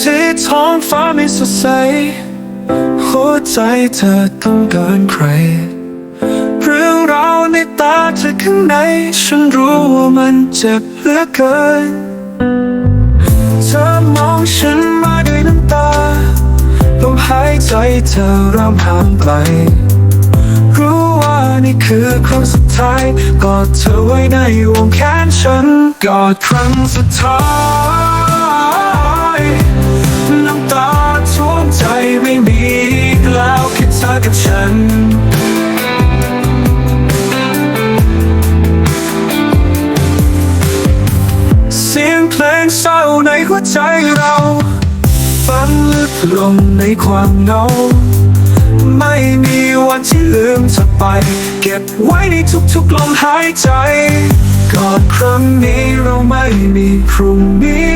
ที่ท้องฟ้าไม่สดใส หัวใจเธอต้องการใคร เรื่องราวในตาเธอข้างใน ฉันรู้ว่ามันเจ็บเหลือเกิน เธอมองฉันมาด้วยน้ำตา ลมหายใจเธอเริ่มห่างไกล รู้ว่านี่คือครั้งสุดท้าย กอดเธอไว้ในวงแขนฉัน กอดครั้งสุดท้าย ธอกับฉัน เสียงเพลงเศร้าในหัวใจเราฝันลึกลงในความเหงา ไม่มีวันที่ลืมเธอไป เก็บไว้ในทุกๆลมหายใจ กอดครั้งนี้เราไม่มีพรุ่งนี้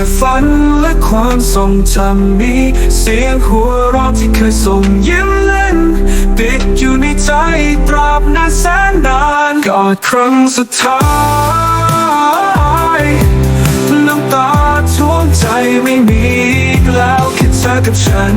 ค่ฝันและความทรงจำมีเสียงหัวเราะที่เคยส่งยิ้มเล่น ติดอยู่ในใจตราบนานแสนนานกอดครั้งสุดท้ายน้ำตาท่วมใจไม่มีแล้วแค่เธอกับฉัน